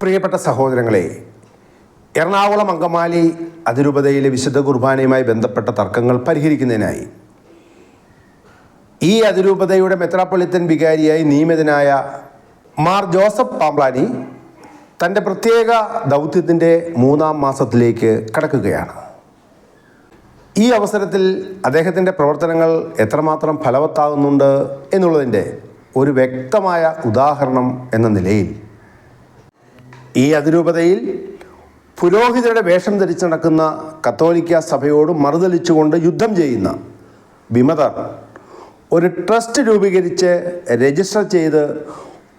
പ്രിയപ്പെട്ട സഹോദരങ്ങളെ എറണാകുളം അങ്കമാലി അതിരൂപതയിലെ വിശുദ്ധ കുർബാനയുമായി ബന്ധപ്പെട്ട തർക്കങ്ങൾ പരിഹരിക്കുന്നതിനായി ഈ അതിരൂപതയുടെ മെത്രാപ്പൊളിത്തൻ വികാരിയായി നിയമിതനായ മാർ ജോസഫ് പാമ്പ്ലാനി തന്റെ പ്രത്യേക ദൗത്യത്തിന്റെ മൂന്നാം മാസത്തിലേക്ക് കടക്കുകയാണ്. ഈ അവസരത്തിൽ അദ്ദേഹത്തിന്റെ പ്രവർത്തനങ്ങൾ എത്രമാത്രം ഫലവത്താകുന്നുണ്ട് എന്നുള്ളതിന്റെ ഒരു വ്യക്തമായ ഉദാഹരണം എന്ന നിലയിൽ ഈ അതിരൂപതയിൽ പുരോഹിതരുടെ വേഷം ധരിച്ച് നടക്കുന്ന കത്തോലിക്ക സഭയോട് മറുതലിച്ചുകൊണ്ട് യുദ്ധം ചെയ്യുന്ന വിമതർ ഒരു ട്രസ്റ്റ് രൂപീകരിച്ച് രജിസ്റ്റർ ചെയ്ത്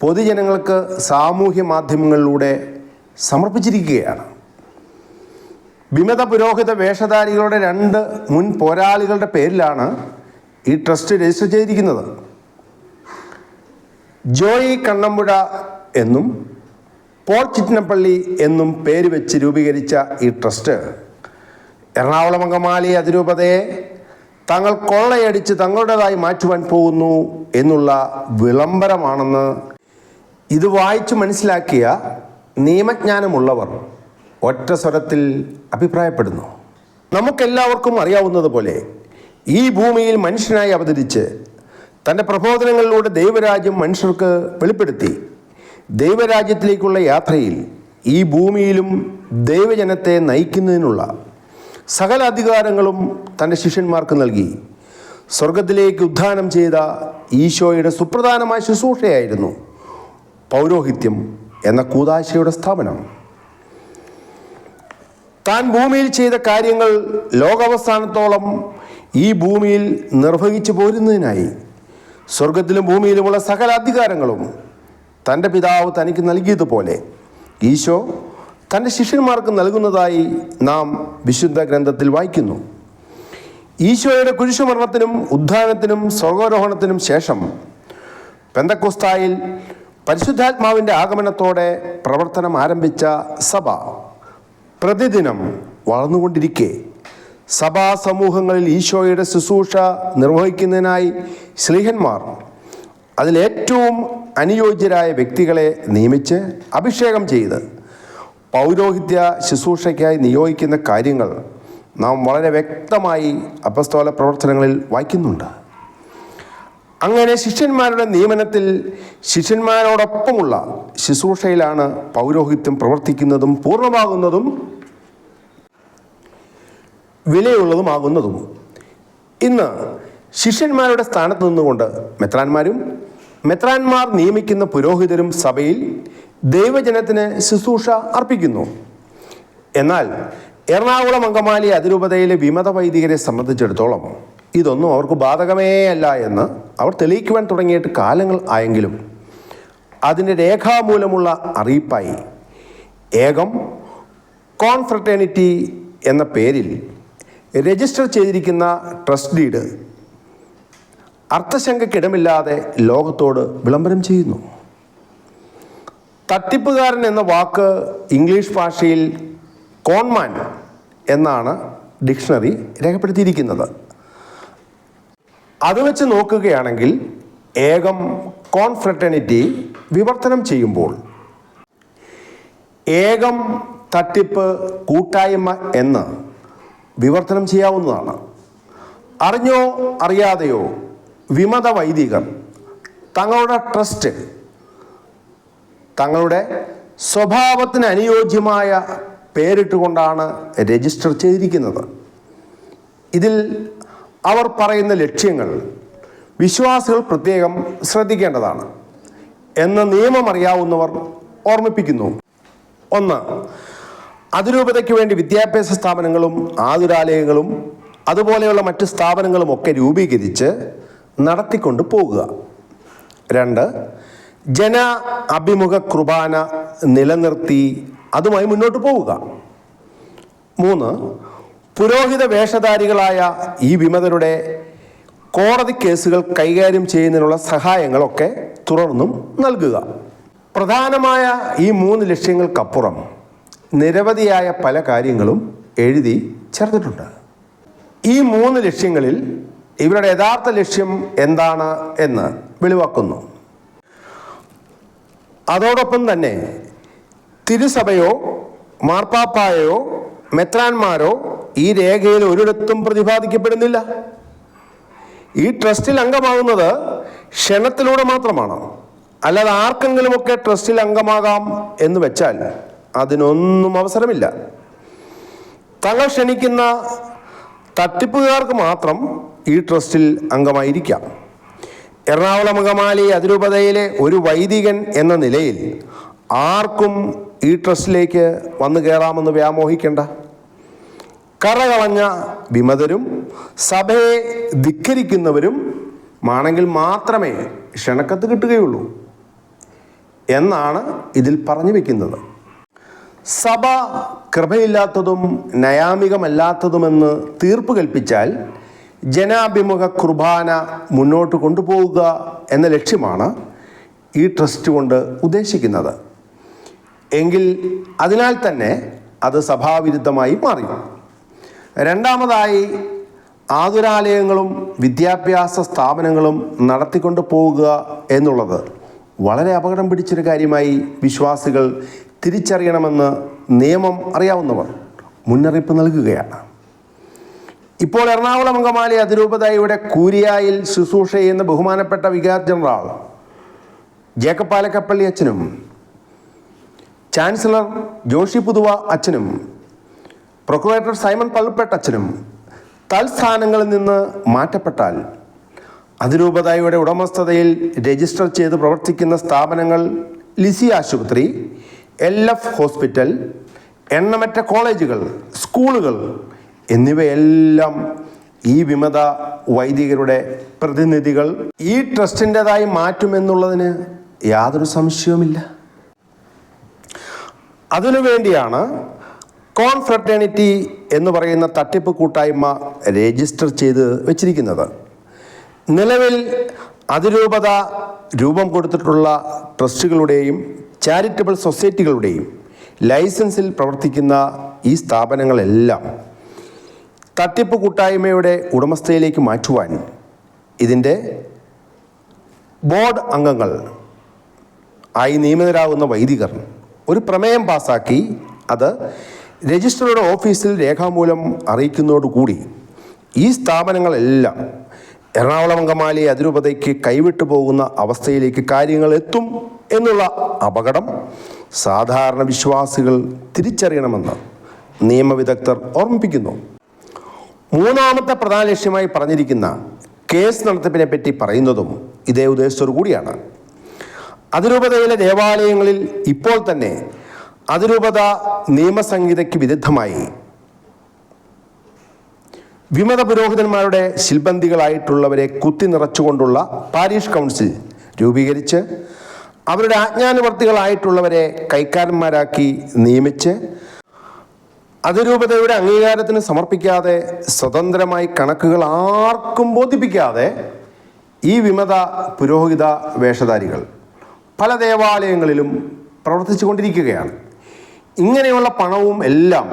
പൊതുജനങ്ങൾക്ക് സാമൂഹ്യ മാധ്യമങ്ങളിലൂടെ സമർപ്പിച്ചിരിക്കുകയാണ്. വിമത പുരോഹിത വേഷധാരികളുടെ രണ്ട് മുൻ പോരാളികളുടെ പേരിലാണ് ഈ ട്രസ്റ്റ് രജിസ്റ്റർ ചെയ്തിരിക്കുന്നത്. ജോയി കണ്ണമ്പുഴ എന്നും പോൾ ചിറ്റിനപ്പള്ളി എന്നും പേര് വെച്ച് രൂപീകരിച്ച ഈ ട്രസ്റ്റ് എറണാകുളം അങ്കമാലി അതിരൂപതയെ തങ്ങൾ കൊള്ളയടിച്ച് തങ്ങളുടേതായി മാറ്റുവാൻ പോകുന്നു എന്നുള്ള വിളംബരമാണെന്ന് ഇത് വായിച്ചു മനസ്സിലാക്കിയ നിയമജ്ഞാനമുള്ളവർ ഒറ്റ സ്വരത്തിൽ അഭിപ്രായപ്പെടുന്നു. നമുക്കെല്ലാവർക്കും അറിയാവുന്നതുപോലെ ഈ ഭൂമിയിൽ മനുഷ്യനായി അവതരിച്ച് തന്റെ പ്രബോധനങ്ങളിലൂടെ ദൈവരാജ്യം മനുഷ്യർക്ക് വെളിപ്പെടുത്തി. ദൈവരാജ്യത്തിലേക്കുള്ള യാത്രയിൽ ഈ ഭൂമിയിലും ദൈവജനത്തെ നയിക്കുന്നതിനുള്ള സകല അധികാരങ്ങളും തന്റെ ശിഷ്യന്മാർക്ക് നൽകി. സ്വർഗത്തിലേക്ക് ഉദ്ധാനം ചെയ്ത ഈശോയുടെ സുപ്രധാനമായ ശുശ്രൂഷയായിരുന്നു പൗരോഹിത്യം എന്ന കൂതാശയുടെ സ്ഥാപനം. താൻ ഭൂമിയിൽ ചെയ്ത കാര്യങ്ങൾ ലോകാവസാനത്തോളം ഈ ഭൂമിയിൽ നിർവഹിച്ചു പോരുന്നതിനായി സ്വർഗത്തിലും ഭൂമിയിലുമുള്ള സകല അധികാരങ്ങളും തന്റെ പിതാവ് തനിക്ക് നൽകിയതുപോലെ ഈശോ തന്റെ ശിഷ്യന്മാർക്ക് നൽകുന്നതായി നാം വിശുദ്ധ ഗ്രന്ഥത്തിൽ വായിക്കുന്നു. ഈശോയുടെ കുരിശുമരണത്തിനും ഉദ്ധാനത്തിനും സ്വർഗാരോഹണത്തിനും ശേഷം പെന്തക്കുസ്തായിൽ പരിശുദ്ധാത്മാവിന്റെ ആഗമനത്തോടെ പ്രവർത്തനം ആരംഭിച്ച സഭ പ്രതിദിനം വളർന്നുകൊണ്ടിരിക്കെ. സഭാ സമൂഹങ്ങളിൽ ഈശോയുടെ ശുശ്രൂഷ നിർവഹിക്കുന്നതിനായി ശ്രീഹന്മാർ അതിലേറ്റവും അനുയോജ്യരായ വ്യക്തികളെ നിയമിച്ച് അഭിഷേകം ചെയ്ത് പൗരോഹിത്യ ശുശ്രൂഷയ്ക്കായി നിയോഗിക്കുന്ന കാര്യങ്ങൾ നാം വളരെ വ്യക്തമായി അപസ്തോല പ്രവർത്തനങ്ങളിൽ വായിക്കുന്നുണ്ട്. അങ്ങനെ ശിഷ്യന്മാരുടെ നിയമനത്തിൽ ശിഷ്യന്മാരോടൊപ്പമുള്ള ശുശ്രൂഷയിലാണ് പൗരോഹിത്യം പ്രവർത്തിക്കുന്നതും പൂർണമാകുന്നതും വിലയുള്ളതുമാകുന്നതും. ഇന്ന് ശിഷ്യന്മാരുടെ സ്ഥാനത്ത് നിന്നുകൊണ്ട് മെത്രാന്മാരും മെത്രാന്മാർ നിയമിക്കുന്ന പുരോഹിതരും സഭയിൽ ദൈവജനത്തിന് ശുശ്രൂഷ അർപ്പിക്കുന്നു. എന്നാൽ എറണാകുളം അങ്കമാലി അതിരൂപതയിലെ വിമത വൈദികരെ സംബന്ധിച്ചിടത്തോളം ഇതൊന്നും അവർക്ക് ബാധകമേ അല്ല എന്ന് അവർ തെളിയിക്കുവാൻ തുടങ്ങിയിട്ട് കാലങ്ങൾ ആയെങ്കിലും അതിന്റെ രേഖാമൂലമുള്ള അറിയിപ്പായി. ഏകം കോൺഫ്രട്ടേണിറ്റി എന്ന പേരിൽ രജിസ്റ്റർ ചെയ്തിരിക്കുന്ന ട്രസ്റ്റ് ഡീഡ് അർത്ഥശങ്കക്കിടമില്ലാതെ ലോകത്തോട് വിളംബരം ചെയ്യുന്നു. തട്ടിപ്പുകാരൻ എന്ന വാക്ക് ഇംഗ്ലീഷ് ഭാഷയിൽ കോൺമാൻ എന്നാണ് ഡിക്ഷണറി രേഖപ്പെടുത്തിയിരിക്കുന്നത്. അത് വെച്ച് നോക്കുകയാണെങ്കിൽ ഏകം കോൺഫ്രട്ടേണിറ്റി വിവർത്തനം ചെയ്യുമ്പോൾ ഏകം തട്ടിപ്പ് കൂട്ടായ്മ എന്ന് വിവർത്തനം ചെയ്യാവുന്നതാണ്. അറിഞ്ഞോ അറിയാതെയോ വിമത വൈദികർ തങ്ങളുടെ ട്രസ്റ്റ് തങ്ങളുടെ സ്വഭാവത്തിന് അനുയോജ്യമായ പേരിട്ടുകൊണ്ടാണ് രജിസ്റ്റർ ചെയ്തിരിക്കുന്നത്. ഇതിൽ അവർ പറയുന്ന ലക്ഷ്യങ്ങൾ വിശ്വാസികൾ പ്രത്യേകം ശ്രദ്ധിക്കേണ്ടതാണ് എന്ന നിയമം അറിയാവുന്നവർ ഓർമ്മിപ്പിക്കുന്നു. ഒന്ന് അതിരൂപതയ്ക്ക് വേണ്ടി വിദ്യാഭ്യാസ സ്ഥാപനങ്ങളും ആതുരാലയങ്ങളും അതുപോലെയുള്ള മറ്റ് സ്ഥാപനങ്ങളും ഒക്കെ രൂപീകരിച്ച് നടത്തിക്കൊണ്ട് പോകുക. രണ്ട് ജന അഭിമുഖ കുർബാന നിലനിർത്തി അതുമായി മുന്നോട്ട് പോവുക. മൂന്ന് പുരോഹിത വേഷധാരികളായ ഈ വിമതരുടെ കോടതി കേസുകൾ കൈകാര്യം ചെയ്യുന്നതിനുള്ള സഹായങ്ങളൊക്കെ തുടർന്നും നൽകുക. പ്രധാനമായ ഈ മൂന്ന് ലക്ഷ്യങ്ങൾക്കപ്പുറം നിരവധിയായ പല കാര്യങ്ങളും എഴുതി ചേർത്തിട്ടുണ്ട്. ഈ മൂന്ന് ലക്ഷ്യങ്ങളിൽ ഇവരുടെ യഥാർത്ഥ ലക്ഷ്യം എന്താണ് എന്ന് വെളിവാക്കുന്നു. അതോടൊപ്പം തന്നെ തിരുസഭയോ മാർപ്പാപ്പായോ മെത്രാന്മാരോ ഈ രേഖയിൽ ഒരിടത്തും പ്രതിപാദിക്കപ്പെടുന്നില്ല. ഈ ട്രസ്റ്റിൽ അംഗമാകുന്നത് ക്ഷണത്തിലൂടെ മാത്രമാണ്. അല്ലാതെ ആർക്കെങ്കിലുമൊക്കെ ട്രസ്റ്റിൽ അംഗമാകാം എന്ന് വെച്ചാൽ അതിനൊന്നും അവസരമില്ല. തങ്ങൾ ക്ഷണിക്കുന്ന തട്ടിപ്പുകാർക്ക് മാത്രം ഈ ട്രസ്റ്റിൽ അംഗമായിരിക്കാം. എറണാകുളം അങ്കമാലി അതിരൂപതയിലെ ഒരു വൈദികൻ എന്ന നിലയിൽ ആർക്കും ഈ ട്രസ്റ്റിലേക്ക് വന്നു കയറാമെന്ന് വ്യാമോഹിക്കേണ്ട. കറകളഞ്ഞ വിമതരും സഭയെ ധിക്കരിക്കുന്നവരും ആണെങ്കിൽ മാത്രമേ ക്ഷണക്കത്ത് കിട്ടുകയുള്ളൂ എന്നാണ് ഇതിൽ പറഞ്ഞു വെക്കുന്നത്. സഭ കൃപയില്ലാത്തതും നയാമികമല്ലാത്തതുമെന്ന് തീർപ്പ് കൽപ്പിച്ചാൽ ജനാഭിമുഖ കുർബാന മുന്നോട്ട് കൊണ്ടുപോവുക എന്ന ലക്ഷ്യമാണ് ഈ ട്രസ്റ്റ് കൊണ്ട് ഉദ്ദേശിക്കുന്നത്. എങ്കിൽ അതിനാൽ തന്നെ അത് സഭാവിരുദ്ധമായി മാറി. രണ്ടാമതായി ആതുരാലയങ്ങളും വിദ്യാഭ്യാസ സ്ഥാപനങ്ങളും നടത്തിക്കൊണ്ട് പോവുക എന്നുള്ളത് വളരെ അപകടം പിടിച്ചൊരു കാര്യമായി വിശ്വാസികൾ തിരിച്ചറിയണമെന്ന് നിയമം അറിയാവുന്നവർ മുന്നറിയിപ്പ് നൽകുകയാണ്. ഇപ്പോൾ എറണാകുളം അങ്കമാലി അതിരൂപതയുടെ കൂരിയായിൽ ശുശ്രൂഷ ചെയ്യുന്ന ബഹുമാനപ്പെട്ട വികാർ ജനറൽ ജേക്കബ് പാലക്കപ്പള്ളി അച്ഛനും ചാൻസലർ ജോഷി പുതുവ അച്ഛനും പ്രൊക്കുറേറ്റർ സൈമൺ പള്ളപ്പെട്ട അച്ഛനും തൽസ്ഥാനങ്ങളിൽ നിന്ന് മാറ്റപ്പെട്ടാൽ അതിരൂപതയുടെ ഉടമസ്ഥതയിൽ രജിസ്റ്റർ ചെയ്ത് പ്രവർത്തിക്കുന്ന സ്ഥാപനങ്ങൾ ലിസി ആശുപത്രി എൽ എഫ് ഹോസ്പിറ്റൽ എണ്ണമറ്റ കോളേജുകൾ സ്കൂളുകൾ എന്നിവയെല്ലാം ഈ വിമത വൈദികരുടെ പ്രതിനിധികൾ ഈ ട്രസ്റ്റിന്റെതായി മാറ്റുമെന്നുള്ളതിന് യാതൊരു സംശയവുമില്ല. അതിനുവേണ്ടിയാണ് കോൺഫ്രട്ടേണിറ്റി എന്ന് പറയുന്ന തട്ടിപ്പ് കൂട്ടായ്മ രജിസ്റ്റർ ചെയ്ത് വെച്ചിരിക്കുന്നത്. നിലവിൽ അതിരൂപത രൂപം കൊടുത്തിട്ടുള്ള ട്രസ്റ്റുകളുടെയും ചാരിറ്റബിൾ സൊസൈറ്റികളുടെയും ലൈസൻസിൽ പ്രവർത്തിക്കുന്ന ഈ സ്ഥാപനങ്ങളെല്ലാം തട്ടിപ്പ് കൂട്ടായ്മയുടെ ഉടമസ്ഥയിലേക്ക് മാറ്റുവാൻ ഇതിന്റെ ബോർഡ് അംഗങ്ങൾ ആയി നിയമിതരാകുന്ന വൈദികർ ഒരു പ്രമേയം പാസാക്കി അത് രജിസ്ട്രറുടെ ഓഫീസിൽ രേഖാമൂലം അറിയിക്കുന്നതോടുകൂടി ഈ സ്ഥാപനങ്ങളെല്ലാം എറണാകുളം അങ്കമാലി അതിരൂപതയ്ക്ക് കൈവിട്ടു പോകുന്ന അവസ്ഥയിലേക്ക് കാര്യങ്ങൾ എത്തും എന്നുള്ള അപകടം സാധാരണ വിശ്വാസികൾ തിരിച്ചറിയണമെന്ന് നിയമവിദഗ്ധർ ഓർമ്മിപ്പിക്കുന്നു. മൂന്നാമത്തെ പ്രധാന ലക്ഷ്യമായി പറഞ്ഞിരിക്കുന്ന കേസ് നടത്തിപ്പിനെ പറ്റി പറയുന്നതും ഇതേ ഉദ്ദേശത്തോടു കൂടിയാണ്. അതിരൂപതയിലെ ദേവാലയങ്ങളിൽ ഇപ്പോൾ തന്നെ അതിരൂപത നിയമസംഹിതയ്ക്ക് വിരുദ്ധമായി വിമത പുരോഹിതന്മാരുടെ ശിൽബന്ധികളായിട്ടുള്ളവരെ കുത്തി നിറച്ചുകൊണ്ടുള്ള പാരീഷ് കൗൺസിൽ രൂപീകരിച്ച് അവരുടെ ആജ്ഞാനുവർത്തികളായിട്ടുള്ളവരെ കൈക്കാരന്മാരാക്കി നിയമിച്ച് അതിരൂപതയുടെ അംഗീകാരത്തിന് സമർപ്പിക്കാതെ സ്വതന്ത്രമായി കണക്കുകൾ ആർക്കും ബോധിപ്പിക്കാതെ ഈ വിമത പുരോഹിത വേഷധാരികൾ പല ദേവാലയങ്ങളിലും പ്രവർത്തിച്ചു കൊണ്ടിരിക്കുകയാണ് ഇങ്ങനെയുള്ള പണവും എല്ലാം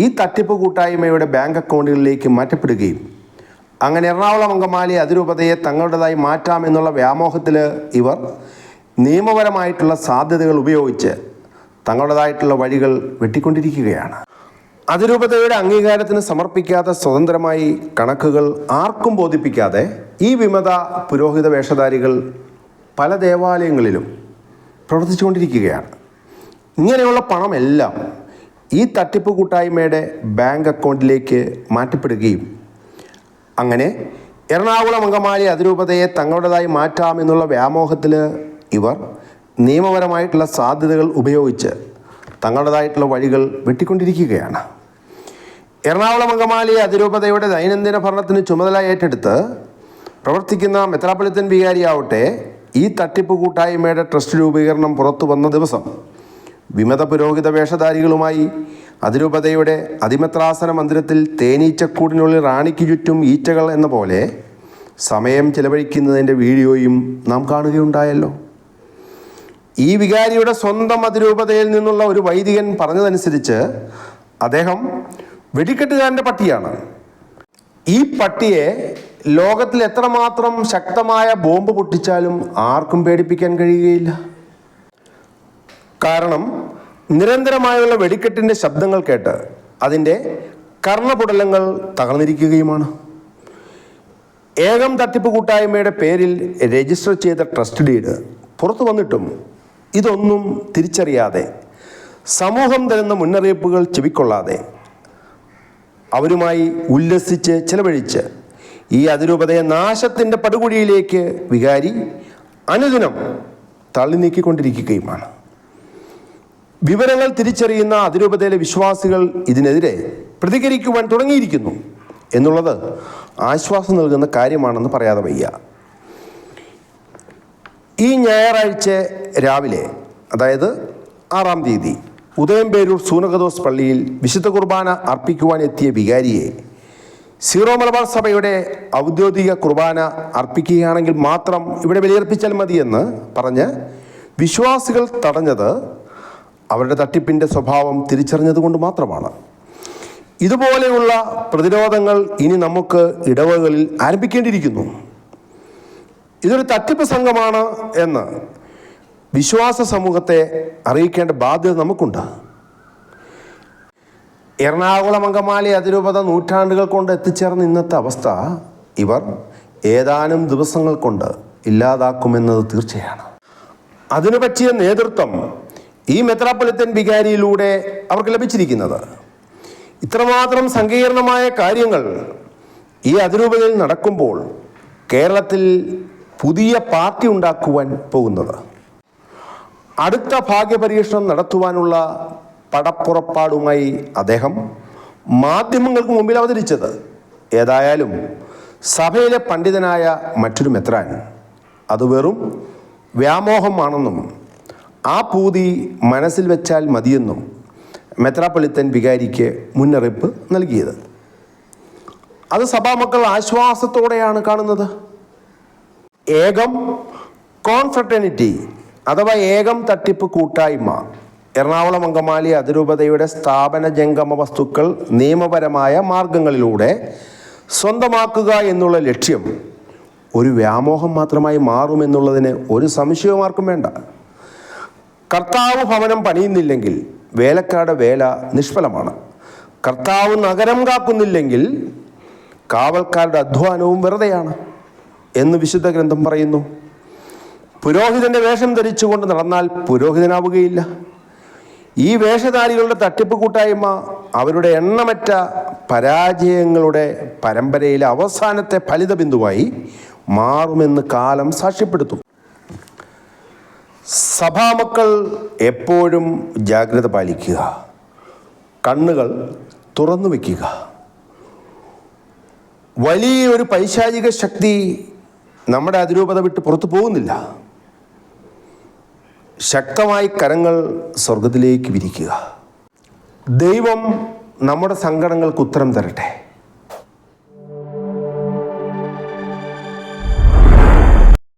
ഈ തട്ടിപ്പ് കൂട്ടായ്മയുടെ ബാങ്ക് അക്കൗണ്ടുകളിലേക്ക് മാറ്റപ്പെടുകയും അങ്ങനെ എറണാകുളം അങ്കമാലി അതിരൂപതയെ തങ്ങളുടേതായി മാറ്റാമെന്നുള്ള വ്യാമോഹത്തിൽ ഇവർ നിയമപരമായിട്ടുള്ള സാധ്യതകൾ ഉപയോഗിച്ച് തങ്ങളുടേതായിട്ടുള്ള വഴികൾ വെട്ടിക്കൊണ്ടിരിക്കുകയാണ്. അതിരൂപതയുടെ അംഗീകാരത്തിന് സമർപ്പിക്കാത്ത സ്വതന്ത്രമായി കണക്കുകൾ ആർക്കും ബോധിപ്പിക്കാതെ ഈ വിമത പുരോഹിത വേഷധാരികൾ പല ദേവാലയങ്ങളിലും പ്രവർത്തിച്ചുകൊണ്ടിരിക്കുകയാണ്. ഇങ്ങനെയുള്ള പണമെല്ലാം ഈ തട്ടിപ്പ് കൂട്ടായ്മയുടെ ബാങ്ക് അക്കൗണ്ടിലേക്ക് മാറ്റപ്പെടുകയും അങ്ങനെ എറണാകുളം അങ്കമാലി അതിരൂപതയെ തങ്ങളുടേതായി മാറ്റാമെന്നുള്ള വ്യാമോഹത്തിൽ ഇവർ നിയമപരമായിട്ടുള്ള സാധ്യതകൾ ഉപയോഗിച്ച് തങ്ങളുടേതായിട്ടുള്ള വഴികൾ വെട്ടിക്കൊണ്ടിരിക്കുകയാണ്. എറണാകുളം അങ്കമാലി അതിരൂപതയുടെ ദൈനംദിന ഭരണത്തിന് ചുമതല ഏറ്റെടുത്ത് പ്രവർത്തിക്കുന്ന മെത്രാപ്പൊലിത്തൻ വികാരിയാവട്ടെ ഈ തട്ടിപ്പ് കൂട്ടായ്മയുടെ ട്രസ്റ്റ് രൂപീകരണം പുറത്തു വന്ന ദിവസം വിമത പുരോഹിത വേഷധാരികളുമായി അതിരൂപതയുടെ അതിമത്രാസന മന്ദിരത്തിൽ തേനീച്ചക്കൂടിനുള്ളിൽ റാണിക്ക് ചുറ്റും ഈച്ചകൾ എന്ന പോലെ സമയം ചെലവഴിക്കുന്നതിന്റെ വീഡിയോയും നാം കാണുകയുണ്ടായല്ലോ. ഈ വികാരിയുടെ സ്വന്തം അതിരൂപതയിൽ നിന്നുള്ള ഒരു വൈദികൻ പറഞ്ഞതനുസരിച്ച് അദ്ദേഹം വെടിക്കെട്ടുകാരന്റെ പട്ടിയാണ്. ഈ പട്ടിയെ ലോകത്തിൽ എത്രമാത്രം ശക്തമായ ബോംബ് പൊട്ടിച്ചാലും ആർക്കും പേടിപ്പിക്കാൻ കഴിയുകയില്ല. കാരണം നിരന്തരമായുള്ള വെടിക്കെട്ടിന്റെ ശബ്ദങ്ങൾ കേട്ട് അതിന്റെ കർണപുടലങ്ങൾ തകർന്നിരിക്കുകയുമാണ്. ഏകം തട്ടിപ്പ് കൂട്ടായ്മയുടെ പേരിൽ രജിസ്റ്റർ ചെയ്ത ട്രസ്റ്റ് ഡീഡ് പുറത്തു വന്നിട്ടും ഇതൊന്നും തിരിച്ചറിയാതെ സമൂഹം തരുന്ന മുന്നറിയിപ്പുകൾ ചെവിക്കൊള്ളാതെ അവരുമായി ഉല്ലസിച്ച് ചെലവഴിച്ച് ഈ അതിരൂപതയെ നാശത്തിന്റെ പടുകുഴിയിലേക്ക് വികാരി അനുദിനം തള്ളി നീക്കിക്കൊണ്ടിരിക്കുകയുമാണ് വിവരങ്ങൾ തിരിച്ചറിയുന്ന അതിരൂപതയിലെ വിശ്വാസികൾ ഇതിനെതിരെ പ്രതികരിക്കുവാൻ തുടങ്ങിയിരിക്കുന്നു എന്നുള്ളത് ആശ്വാസം നൽകുന്ന കാര്യമാണെന്ന് പറയാതെ വയ്യ. ഈ ഞായറാഴ്ച രാവിലെ അതായത് ആറാം തീയതി ഉദയംപേരൂർ സൂനകദോസ് പള്ളിയിൽ വിശുദ്ധ കുർബാന അർപ്പിക്കുവാൻ എത്തിയ വികാരിയെ സീറോ മലബാർ സഭയുടെ ഔദ്യോഗിക കുർബാന അർപ്പിക്കുകയാണെങ്കിൽ മാത്രം ഇവിടെ വിലയർപ്പിച്ചാൽ മതിയെന്ന് പറഞ്ഞ് വിശ്വാസികൾ തടഞ്ഞത് അവരുടെ തട്ടിപ്പിന്റെ സ്വഭാവം തിരിച്ചറിഞ്ഞതുകൊണ്ട് മാത്രമാണ്. ഇതുപോലെയുള്ള പ്രതിരോധങ്ങൾ ഇനി നമുക്ക് ഇടവകളിൽ ആരംഭിക്കേണ്ടിയിരിക്കുന്നു. ഇതൊരു തട്ടിപ്പ് സംഘമാണ് എന്ന് വിശ്വാസ സമൂഹത്തെ അറിയിക്കേണ്ട ബാധ്യത നമുക്കുണ്ട്. എറണാകുളം അങ്കമാലി അതിരൂപത നൂറ്റാണ്ടുകൾ കൊണ്ട് എത്തിച്ചേർന്ന ഇന്നത്തെ അവസ്ഥ ഇവർ ഏതാനും ദിവസങ്ങൾ കൊണ്ട് ഇല്ലാതാക്കുമെന്നത് തീർച്ചയാണ്. അതിനു പറ്റിയ നേതൃത്വം ഈ മെത്രാപ്പൊലിത്തൻ വികാരിയിലൂടെ അവർക്ക് ലഭിച്ചിരിക്കുന്നത്. ഇത്രമാത്രം സങ്കീർണമായ കാര്യങ്ങൾ ഈ അതിരൂപതയിൽ നടക്കുമ്പോൾ കേരളത്തിൽ പുതിയ പാർട്ടി ഉണ്ടാക്കുവാൻ പോകുന്നത്. അടുത്ത ഭാഗ്യപരീക്ഷണം നടത്തുവാനുള്ള പടപ്പുറപ്പാടുമായി അദ്ദേഹം മാധ്യമങ്ങൾക്ക് മുമ്പിൽ അവതരിച്ചത്. ഏതായാലും സഭയിലെ പണ്ഡിതനായ മറ്റൊരു മെത്രാൻ. അത് വെറും വ്യാമോഹമാണെന്നും ആ പൂതി മനസ്സിൽ വെച്ചാൽ മതിയെന്നും മെത്രാപ്പൊലിത്തൻ വികാരിക്ക് മുന്നറിയിപ്പ് നൽകിയത്. അത് സഭാമക്കൾ ആശ്വാസത്തോടെയാണ് കാണുന്നത്. ഏകം കോൺഫ്രട്ടേണിറ്റി അഥവാ ഏകം തട്ടിപ്പ് കൂട്ടായ്മ എറണാകുളം അങ്കമാലി അതിരൂപതയുടെ സ്ഥാപന ജംഗമ വസ്തുക്കൾ നിയമപരമായ മാർഗങ്ങളിലൂടെ സ്വന്തമാക്കുക എന്നുള്ള ലക്ഷ്യം ഒരു വ്യാമോഹം മാത്രമായി മാറുമെന്നുള്ളതിന് ഒരു സംശയവും ആർക്കും വേണ്ട. കർത്താവ് ഭവനം പണിയുന്നില്ലെങ്കിൽ വേലക്കാരുടെ വേല നിഷ്ഫലമാണ്. കർത്താവ് നഗരം കാക്കുന്നില്ലെങ്കിൽ കാവൽക്കാരുടെ അധ്വാനവും വെറുതെയാണ് എന്ന് വിശുദ്ധ ഗ്രന്ഥം പറയുന്നു. പുരോഹിതന്റെ വേഷം ധരിച്ചുകൊണ്ട് നടന്നാൽ പുരോഹിതനാവുകയില്ല. ഈ വേഷധാരികളുടെ തട്ടിപ്പ് കൂട്ടായ്മ അവരുടെ എണ്ണമറ്റ പരാജയങ്ങളുടെ പരമ്പരയിലെ അവസാനത്തെ ഫലിത ബിന്ദുവായി മാറുമെന്ന് കാലം സാക്ഷ്യപ്പെടുത്തും. സഭാമക്കൾ എപ്പോഴും ജാഗ്രത പാലിക്കുക. കണ്ണുകൾ തുറന്നു വയ്ക്കുക വലിയൊരു പൈശാചിക ശക്തി നമ്മുടെ അതിരൂപത വിട്ട് പുറത്തു പോകുന്നില്ല. ശക്തമായി കരങ്ങൾ സ്വർഗത്തിലേക്ക് വിരിക്കുക. ദൈവം നമ്മുടെ സങ്കടങ്ങൾക്ക് ഉത്തരം തരട്ടെ.